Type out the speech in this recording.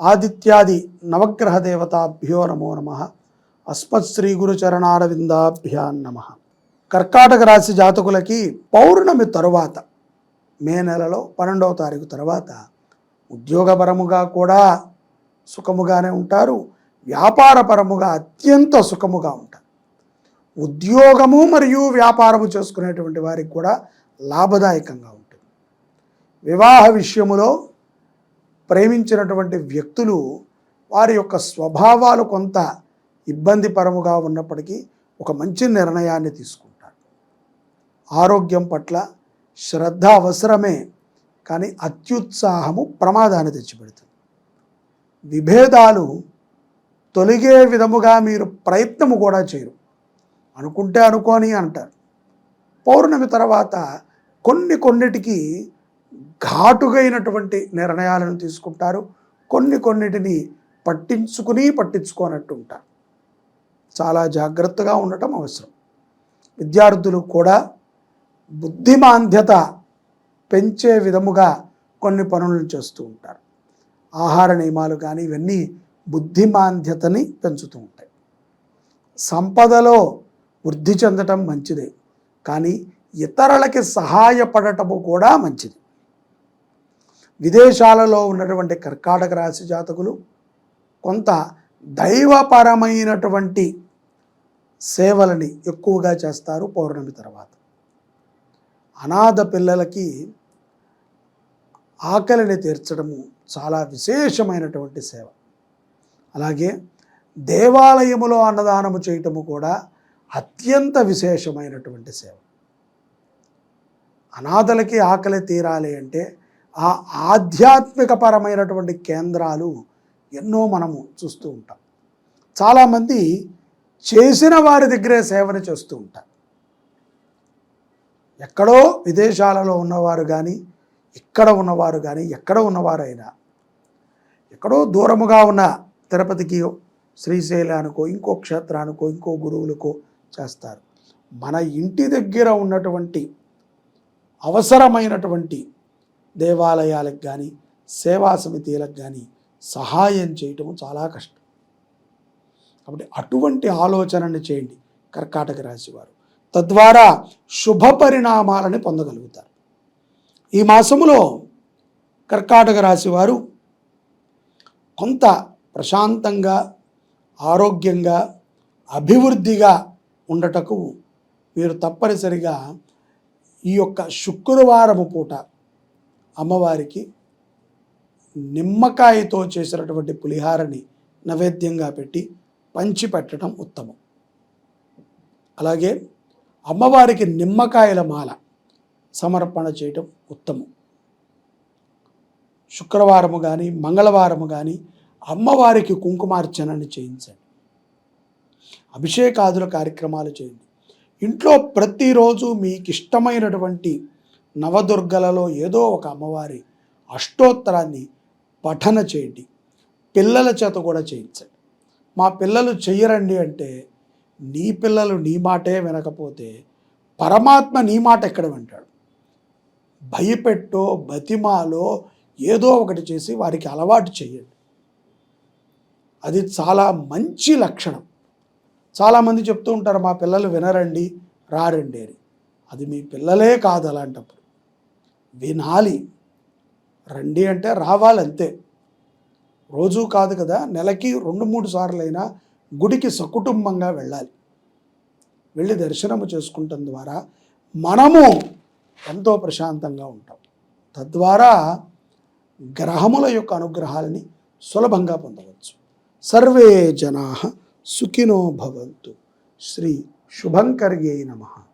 ఆదిత్యాది నవగ్రహ దేవతాభ్యో నమో నమ. అస్మత్ శ్రీ గురుచరణారవిందాభ్యాన్ నమ. కర్కాటక రాశి జాతకులకి పౌర్ణమి తరువాత మే నెలలో పన్నెండవ తారీఖు తర్వాత ఉద్యోగపరముగా కూడా సుఖముగానే ఉంటారు. వ్యాపారపరముగా అత్యంత సుఖముగా ఉంటారు. ఉద్యోగము మరియు వ్యాపారము చేసుకునేటువంటి వారికి కూడా లాభదాయకంగా ఉంటుంది. వివాహ విషయములో ప్రేమించినటువంటి వ్యక్తులు వారి యొక్క స్వభావాలు కొంత ఇబ్బందిపరముగా ఉన్నప్పటికీ ఒక మంచి నిర్ణయాన్ని తీసుకుంటారు. ఆరోగ్యం పట్ల శ్రద్ధ అవసరమే కానీ అత్యుత్సాహము ప్రమాదాన్ని తెచ్చిపెడుతుంది. విభేదాలు తొలగే విధముగా మీరు ప్రయత్నము కూడా చేయరు. అనుకుంటే అనుకోని అంటారు. పౌర్ణమి తర్వాత కొన్ని కొన్నిటికి ఘాటుగైనటువంటి నిర్ణయాలను తీసుకుంటారు. కొన్ని కొన్నిటిని పట్టించుకుని పట్టించుకోనట్టు ఉంటారు చాలా జాగ్రత్తగా ఉండటం అవసరం. విద్యార్థులు కూడా బుద్ధిమాంద్యత పెంచే విధముగా కొన్ని పనులను చేస్తూ ఉంటారు. ఆహార నియమాలు కానీ ఇవన్నీ బుద్ధిమాంద్యతని పెంచుతూ ఉంటాయి. సంపదలో వృద్ధి చెందటం మంచిదే. కానీ ఇతరులకి సహాయపడటము కూడా మంచిది. విదేశాలలో ఉన్నటువంటి కర్కాటక రాశి జాతకులు కొంత దైవపరమైనటువంటి సేవలని ఎక్కువగా చేస్తారు పౌర్ణమి తర్వాత. అనాథ పిల్లలకి ఆకలిని తీర్చడము చాలా విశేషమైనటువంటి సేవ. అలాగే దేవాలయములో అన్నదానము చేయటము కూడా అత్యంత విశేషమైనటువంటి సేవ. అనాథలకి ఆకలి తీరాలి అంటే ఆ ఆధ్యాత్మిక పరమైనటువంటి కేంద్రాలు ఎన్నో మనము చూస్తూ ఉంటాం. చాలామంది చేసిన వారి దగ్గరే సేవను చేస్తూ ఉంటారు. ఎక్కడో విదేశాలలో ఉన్నవారు కానీ ఇక్కడ ఉన్నవారు కానీ ఎక్కడ ఉన్నవారైనా ఎక్కడో దూరముగా ఉన్న తిరుపతికి శ్రీశైలానికో ఇంకో క్షేత్రానికో ఇంకో గురువులకో చేస్తారు. మన ఇంటి దగ్గర ఉన్నటువంటి అవసరమైనటువంటి దేవాలయాలకు కానీ సేవా సమితిలకు కానీ సహాయం చేయటం చాలా కష్టం. కాబట్టి అటువంటి ఆలోచనని చేయండి కర్కాటక రాశివారు తద్వారా శుభ పరిణామాలని పొందగలుగుతారు. ఈ మాసములో కర్కాటక రాశివారు కొంత ప్రశాంతంగా ఆరోగ్యంగా అభివృద్ధిగా ఉండటకు మీరు తప్పనిసరిగా ఈ యొక్క శుక్రవారము పూట అమ్మవారికి నిమ్మకాయతో చేసినటువంటి పులిహారని నైవేద్యంగా పెట్టి పంచి పెట్టడం ఉత్తమం. అలాగే అమ్మవారికి నిమ్మకాయల మాల సమర్పణ చేయటం ఉత్తమం. శుక్రవారము కానీ మంగళవారము కానీ అమ్మవారికి కుంకుమార్చనని చేయించండి. అభిషేకాదుల కార్యక్రమాలు చేయండి. ఇంట్లో ప్రతిరోజు మీకు ఇష్టమైనటువంటి నవదుర్గలలో ఏదో ఒక అమ్మవారి అష్టోత్తరాన్ని పఠన చేయండి. పిల్లల చేత కూడా చేయించండి. మా పిల్లలు చెయ్యరండి అంటే నీ పిల్లలు నీ మాటే వినకపోతే పరమాత్మ నీ మాట ఎక్కడ వింటాడు? భయపెట్టో బతిమాలో ఏదో ఒకటి చేసి వారికి అలవాటు చేయండి అది చాలా మంచి లక్షణం. చాలామంది చెప్తూ ఉంటారు మా పిల్లలు వినరండి రారండి అని. అది మీ పిల్లలే కాదు అలాంటప్పుడు. వినాలి. రండి అంటే రావాలంతే. రోజు కాదు కదా నెలకి రెండు మూడు సార్లైనా గుడికి సకుటుంబంగా వెళ్ళాలి. వెళ్ళి దర్శనము చేసుకుంటం ద్వారా మనము ఎంతో ప్రశాంతంగా ఉంటాం. తద్వారా గ్రహముల యొక్క అనుగ్రహాలని సులభంగా పొందవచ్చు. సర్వే జనా సుఖినో భవంతు. శ్రీ శుభంకర్యే నమః.